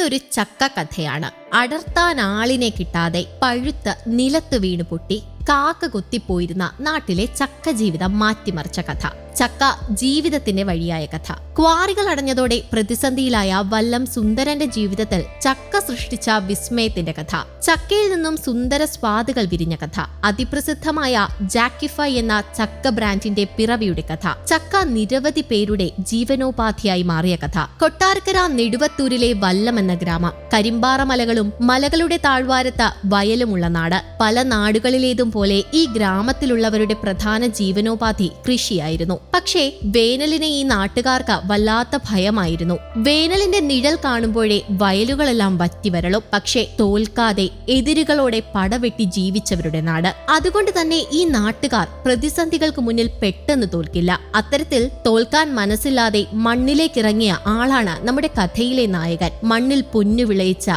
ഇതൊരു ചക്ക കഥയാണ്. അടർത്താൻ ആളിനെ കിട്ടാതെ പഴുത്ത് നിലത്ത് വീണ് പൊട്ടി കാക്ക കൊത്തിപ്പോയിരുന്ന നാട്ടിലെ ചക്ക ജീവിതം മാറ്റിമറിച്ച കഥ. ചക്ക ജീവിതത്തിന്റെ വഴിയായ കഥ. ക്വാറികൾ അടഞ്ഞതോടെ പ്രതിസന്ധിയിലായ വല്ലം സുന്ദരന്റെ ജീവിതത്തിൽ ചക്ക സൃഷ്ടിച്ച വിസ്മയത്തിന്റെ കഥ. ചക്കയിൽ നിന്നും സുന്ദര സ്വാദുകൾ വിരിഞ്ഞ കഥ. അതിപ്രസിദ്ധമായ ജാക്കിഫൈ എന്ന ചക്ക ബ്രാൻഡിന്റെ പിറവിയുടെ കഥ. ചക്ക നിരവധി പേരുടെ ജീവനോപാധിയായി മാറിയ കഥ. കൊട്ടാരക്കര നെടുവത്തൂരിലെ വല്ലം എന്ന ഗ്രാമം കരിമ്പാറ മലകളും മലകളുടെ താഴ്വാരത്ത വയലുമുള്ള നാട്. പല നാടുകളിലേതും പോലെ ഈ ഗ്രാമത്തിലുള്ളവരുടെ പ്രധാന ജീവനോപാധി കൃഷിയായിരുന്നു. പക്ഷേ വേനലിനെ ഈ നാട്ടുകാർക്ക് വല്ലാത്ത ഭയമായിരുന്നു. വേനലിന്റെ നിഴൽ കാണുമ്പോഴേ വയലുകളെല്ലാം വറ്റിവരളും. പക്ഷേ തോൽക്കാതെ എതിരുകളോടെ പടവെട്ടി ജീവിച്ചവരുടെ നാട്. അതുകൊണ്ട് തന്നെ ഈ നാട്ടുകാർ പ്രതിസന്ധികൾക്ക് മുന്നിൽ പെട്ടെന്ന് തോൽക്കില്ല. അത്തരത്തിൽ തോൽക്കാൻ മനസ്സില്ലാതെ മണ്ണിലേക്കിറങ്ങിയ ആളാണ് നമ്മുടെ കഥയിലെ നായകൻ. മണ്ണിൽ പൊന്നു വിളയിച്ച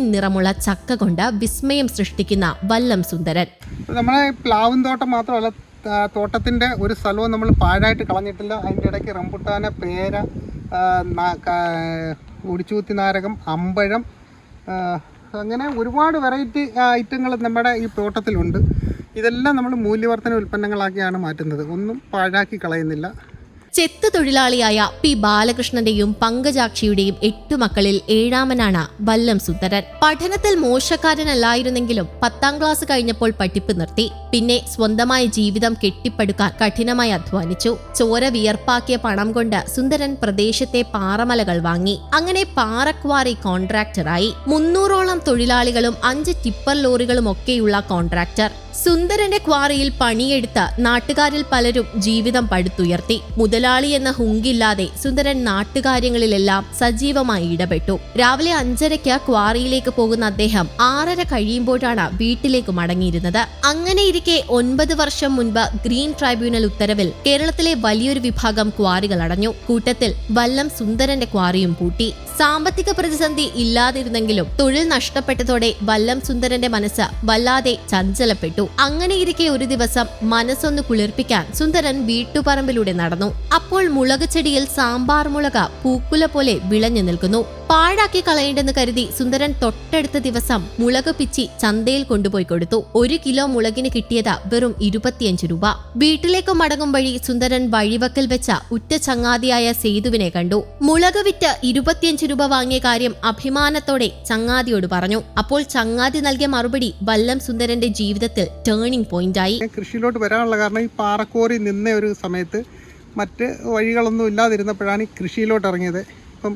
പൊന്നിൻ നിറമുള്ള ചക്ക കൊണ്ട് വിസ്മയം സൃഷ്ടിക്കുന്ന വല്ലം സുന്ദരൻ. നമ്മളെ പ്ലാവും തോട്ടം മാത്രമല്ല തോട്ടത്തിന്റെ ഒരു സ്ഥലവും നമ്മൾ പാഴായിട്ട് കളഞ്ഞിട്ടില്ല. അതിന്റെ ഇടയ്ക്ക് റംബുട്ടാന പേര ഉടിച്ചൂത്തി നാരകം അമ്പഴം അങ്ങനെ ഒരുപാട് വെറൈറ്റി ഐറ്റങ്ങൾ നമ്മുടെ ഈ തോട്ടത്തിലുണ്ട്. ഇതെല്ലാം നമ്മൾ മൂല്യവർദ്ധന ഉൽപ്പന്നങ്ങളാക്കിയാണ് മാറ്റുന്നത്. ഒന്നും പാഴാക്കി കളയുന്നില്ല. ചെത്ത് തൊഴിലാളിയായ പി ബാലകൃഷ്ണന്റെയും പങ്കജാക്ഷിയുടെയും എട്ടു മക്കളിൽ ഏഴാമനാണ് വല്ലം സുന്ദരൻ. പഠനത്തിൽ മോശക്കാരനല്ലായിരുന്നെങ്കിലും പത്താം ക്ലാസ് കഴിഞ്ഞപ്പോൾ പഠിപ്പ് നിർത്തി. പിന്നെ സ്വന്തമായ ജീവിതം കെട്ടിപ്പടുക്കാൻ കഠിനമായി അധ്വാനിച്ചു. ചോര വിയർപ്പാക്കിയ പണം കൊണ്ട് സുന്ദരൻ പ്രദേശത്തെ പാറമലകൾ വാങ്ങി. അങ്ങനെ പാറക്വാറി കോൺട്രാക്ടറായി. മുന്നൂറോളം തൊഴിലാളികളും അഞ്ച് ടിപ്പർ ലോറികളും ഒക്കെയുള്ള കോൺട്രാക്ടർ. സുന്ദരന്റെ ക്വാറിയിൽ പണിയെടുത്ത നാട്ടുകാരിൽ പലരും ജീവിതം പടുത്തുയർത്തി. മുതലാളി എന്ന ഹുങ്കില്ലാതെ സുന്ദരൻ നാട്ടുകാര്യങ്ങളിലെല്ലാം സജീവമായി ഇടപെട്ടു. രാവിലെ അഞ്ചരയ്ക്ക് ക്വാറിയിലേക്ക് പോകുന്ന അദ്ദേഹം ആറര കഴിയുമ്പോഴാണ് വീട്ടിലേക്ക് മടങ്ങിയിരുന്നത്. അങ്ങനെയിരിക്കെ ഒൻപത് വർഷം മുൻപ് ഗ്രീൻ ട്രൈബ്യൂണൽ ഉത്തരവിൽ കേരളത്തിലെ വലിയൊരു വിഭാഗം ക്വാറികൾ അടഞ്ഞു. കൂട്ടത്തിൽ വല്ലം സുന്ദരന്റെ ക്വാറിയും പൂട്ടി. സാമ്പത്തിക പ്രതിസന്ധി ഇല്ലാതിരുന്നെങ്കിലും തൊഴിൽ നഷ്ടപ്പെട്ടതോടെ വല്ലം സുന്ദരന്റെ മനസ്സ് വല്ലാതെ ചഞ്ചലപ്പെട്ടു. അങ്ങനെയിരിക്കെ ഒരു ദിവസം മനസ്സൊന്ന് കുളിർപ്പിക്കാൻ സുന്ദരൻ വീട്ടുപറമ്പിലൂടെ നടന്നു. അപ്പോൾ മുളക് ചെടിയിൽ സാമ്പാർ മുളക പൂക്കുല പോലെ വിളഞ്ഞു നിൽക്കുന്നു. പാഴാക്കി കളയേണ്ടെന്ന് കരുതി സുന്ദരൻ തൊട്ടടുത്ത ദിവസം മുളക് പിച്ചി ചന്തയിൽ കൊണ്ടുപോയി കൊടുത്തു. ഒരു കിലോ മുളകിന് കിട്ടിയത് വെറും ഇരുപത്തിയഞ്ച് രൂപ. വീട്ടിലേക്ക് മടങ്ങും വഴി സുന്ദരൻ വഴിവക്കൽ വെച്ച ഉറ്റ ചങ്ങാതിയായ സേതുവിനെ കണ്ടു. മുളക് വിറ്റ് ഇരുപത്തിയഞ്ച് രൂപ വാങ്ങിയ കാര്യം അഭിമാനത്തോടെ ചങ്ങാതിയോട് പറഞ്ഞു. അപ്പോൾ ചങ്ങാതി നൽകിയ മറുപടി വല്ലം സുന്ദരന്റെ ജീവിതത്തിൽ ടേണിംഗ് പോയിന്റായി കൃഷിയിലോട്ട് വരാനുള്ള കാരണം ഈ പാറക്കോറി നിന്ന ഒരു സമയത്ത് മറ്റ് വഴികളൊന്നും ഇല്ലാതിരുന്നപ്പോഴാണ് ഈ കൃഷിയിലോട്ട് ഇറങ്ങിയത്. ഇപ്പം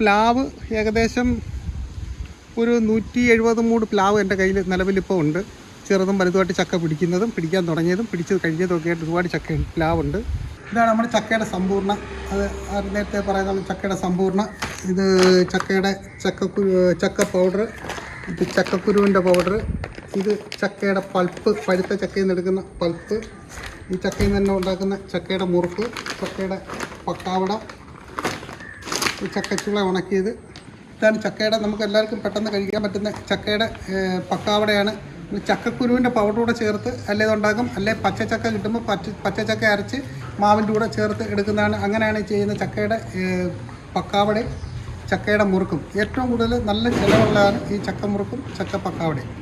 പ്ലാവ് ഏകദേശം ഒരു നൂറ്റി എഴുപത് മൂട് പ്ലാവ് എന്റെ കയ്യിൽ നിലവിലിപ്പോൾ ഉണ്ട്. ചെറുതും വലുതുമായിട്ട് ചക്ക പിടിക്കുന്നതും പിടിക്കാൻ തുടങ്ങിയതും പിടിച്ച് കഴിഞ്ഞതും ഒക്കെ ആയിട്ട് ഒരുപാട് ചക്ക പ്ലാവുണ്ട്. ഇതാണ് നമ്മുടെ ചക്കയുടെ സമ്പൂർണ അത് നേരത്തെ പറയുന്ന ചക്കയുടെ സമ്പൂർണ ഇത് ചക്കയുടെ ചക്കക്കുരു ചക്ക പൗഡർ ഇത് ചക്കക്കുരുവിന്റെ പൗഡർ ഇത് ചക്കയുടെ പൾപ്പ് പഴുത്ത ചക്കയിൽ നിന്ന് എടുക്കുന്ന പൾപ്പ് ഈ ചക്കയിൽ നിന്ന് തന്നെ ഉണ്ടാക്കുന്ന ചക്കയുടെ മുറുക്ക് ചക്കയുടെ പക്കാവട ചക്കച്ചുള ഉണക്കിയത്. ഇതാണ് ചക്കയുടെ നമുക്ക് എല്ലാവർക്കും പെട്ടെന്ന് കഴിക്കാൻ പറ്റുന്ന ചക്കയുടെ പക്കാവടയാണ്. ചക്കക്കുരുവിന്റെ പൗഡർ കൂടെ ചേർത്ത് അല്ലേ ഉണ്ടാക്കും അല്ലെ പച്ചച്ചക്ക കിട്ടുമ്പോൾ പച്ച പച്ചച്ചക്ക അരച്ച് മാവിന്റെ കൂടെ ചേർത്ത് എടുക്കുന്നതാണ്. അങ്ങനെയാണ് ചെയ്യുന്ന ചക്കയുടെ പക്കാവടയും ചക്കയുടെ മുറുക്കും. ഏറ്റവും കൂടുതൽ നല്ല ചിലവുള്ളതാണ് ഈ ചക്ക മുറുക്കും ചക്ക പക്കാവടയും.